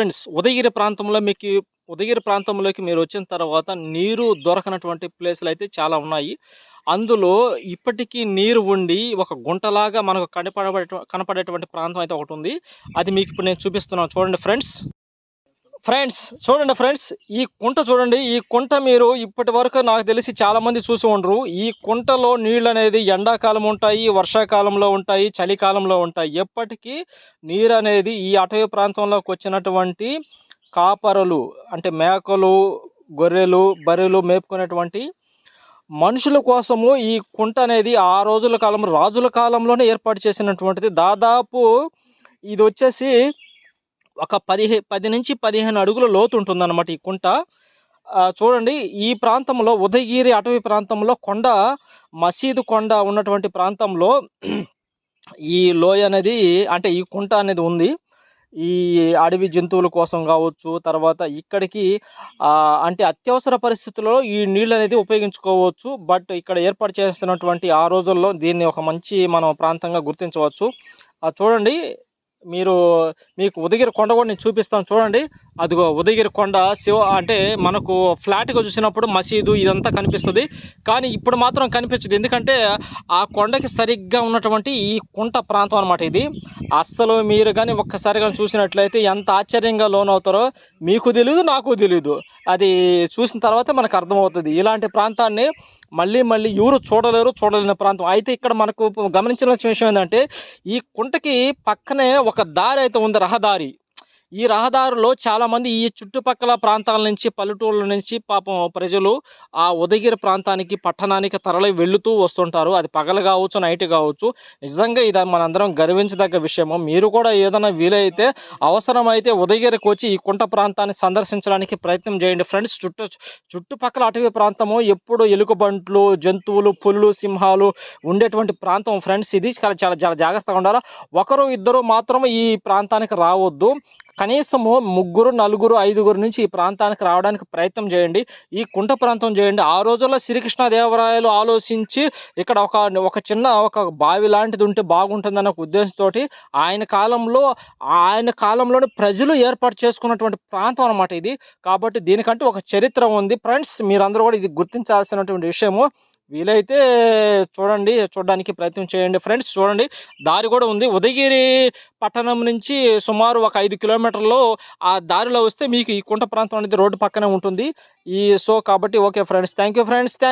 Friends Udayagiri ప్రాంతంలో మీకు ఉదయగిరి ప్రాంతంలోకి మీరు వచ్చిన తర్వాత నీరు దొరకనటువంటి ప్లేసులు అయితే చాలా ఉన్నాయి. అందులో ఇప్పటికీ నీరు ఉండి ఒక గుంటలాగా మనకు కనపడబడే కనపడేటువంటి ప్రాంతం అయితే ఒకటి ఉంది. అది మీకు ఇప్పుడు నేను చూపిస్తున్నాను. చూడండి ఫ్రెండ్స్. ఫ్రెండ్స్ చూడండి ఫ్రెండ్స్ ఈ కుంట చూడండి ఈ కుంట మీరు ఇప్పటి వరకు నాకు తెలిసి చాలామంది చూసి ఉండరు. ఈ కుంటలో నీళ్ళు అనేది ఎండాకాలం ఉంటాయి వర్షాకాలంలో ఉంటాయి చలికాలంలో ఉంటాయి. ఎప్పటికీ నీరు అనేది ఈ అటవీ ప్రాంతంలోకి వచ్చినటువంటి కాపరులు అంటే మేకలు గొర్రెలు బర్రెలు మేపుకునేటువంటి మనుషుల కోసము ఈ కుంట అనేది ఆ రోజుల కాలం రాజుల కాలంలోనే ఏర్పాటు చేసినటువంటిది. దాదాపు ఇది వచ్చేసి ఒక పదిహే పది నుంచి పదిహేను అడుగుల లోతు ఉంటుందన్నమాట ఈ కుంట. చూడండి ఈ ప్రాంతంలో ఉదయగిరి అటవీ ప్రాంతంలో కొండ మసీదు కొండ ఉన్నటువంటి ప్రాంతంలో ఈ లోయ అనేది అంటే ఈ కుంట అనేది ఉంది. ఈ అడవి జంతువుల కోసం కావచ్చు తర్వాత ఇక్కడికి అంటే అత్యవసర పరిస్థితుల్లో ఈ నీళ్ళు అనేది ఉపయోగించుకోవచ్చు. బట్ ఇక్కడ ఏర్పాటు చేస్తున్నటువంటి ఆ రోజుల్లో దీన్ని ఒక మంచి మనం ప్రాంతంగా గుర్తించవచ్చు. చూడండి మీరు మీకు ఉదగిరి కొండ కూడా నేను చూపిస్తాను. చూడండి. అదిగో ఉదయగిరి కొండ శివ అంటే మనకు ఫ్లాట్గా చూసినప్పుడు మసీదు ఇదంతా కనిపిస్తుంది. కానీ ఇప్పుడు మాత్రం కనిపించదు. ఎందుకంటే ఆ కొండకి సరిగ్గా ఉన్నటువంటి ఈ కుంట ప్రాంతం అనమాట ఇది. అస్సలు మీరు కానీ ఒక్కసారి కానీ చూసినట్లయితే ఎంత ఆశ్చర్యంగా లోనవుతారో మీకు తెలియదు నాకు తెలియదు అది చూసిన తర్వాత మనకు అర్థమవుతుంది. ఇలాంటి ప్రాంతాన్ని మళ్ళీ మళ్ళీ ఎవరు చూడలేరు చూడలేని ప్రాంతం. అయితే ఇక్కడ మనకు గమనించిన విషయం ఏంటంటే ఈ కుంటకి పక్కనే ఒక దారి అయితే ఉంది రహదారి. ఈ రహదారిలో చాలామంది ఈ చుట్టుపక్కల ప్రాంతాల నుంచి పల్లెటూళ్ళ నుంచి పాపం ప్రజలు ఆ ఉదయగిరి ప్రాంతానికి పట్టణానికి తరలి వెళుతూ వస్తుంటారు. అది పగలు కావచ్చు నైట్ కావచ్చు. నిజంగా ఇది మనందరం గర్వించదగ్గ విషయము. మీరు కూడా ఏదైనా వీలైతే అవసరమైతే ఉదయగిరికి వచ్చి ఈ కుంట ప్రాంతాన్ని సందర్శించడానికి ప్రయత్నం చేయండి. ఫ్రెండ్స్ చుట్టు చుట్టుపక్కల అటవీ ప్రాంతము ఎప్పుడు ఎలుగుబంట్లు జంతువులు పులులు సింహాలు ఉండేటువంటి ప్రాంతం ఫ్రెండ్స్. ఇది చాలా చాలా చాలా జాగ్రత్తగా ఉండాలి? ఒకరు ఇద్దరు మాత్రం ఈ ప్రాంతానికి రావద్దు. కనీసము ముగ్గురు నలుగురు ఐదుగురు నుంచి ఈ ప్రాంతానికి రావడానికి ప్రయత్నం చేయండి. ఈ కుంట ప్రాంతం చేయండి. ఆ రోజుల్లో శ్రీకృష్ణదేవరాయలు ఆలోచించి ఇక్కడ ఒక ఒక చిన్న ఒక బావి లాంటిది ఉంటే బాగుంటుందన్న ఒక ఉద్దేశంతో ఆయన కాలంలో ఆయన కాలంలోని ప్రజలు ఏర్పాటు చేసుకున్నటువంటి ప్రాంతం అనమాట ఇది. కాబట్టి దీనికంటే ఒక చరిత్ర ఉంది. ఫ్రెండ్స్ మీరందరూ కూడా ఇది గుర్తించాల్సినటువంటి విషయము. వీలైతే చూడండి చూడడానికి ప్రయత్నం చేయండి ఫ్రెండ్స్. చూడండి దారి కూడా ఉంది. ఉదయగిరి పట్టణం నుంచి సుమారు ఒక ఐదు కిలోమీటర్లో ఆ దారిలో వస్తే మీకు ఈ కుంట ప్రాంతం అనేది రోడ్డు పక్కనే ఉంటుంది. ఈ సో కాబట్టి okay friends. Thank you friends.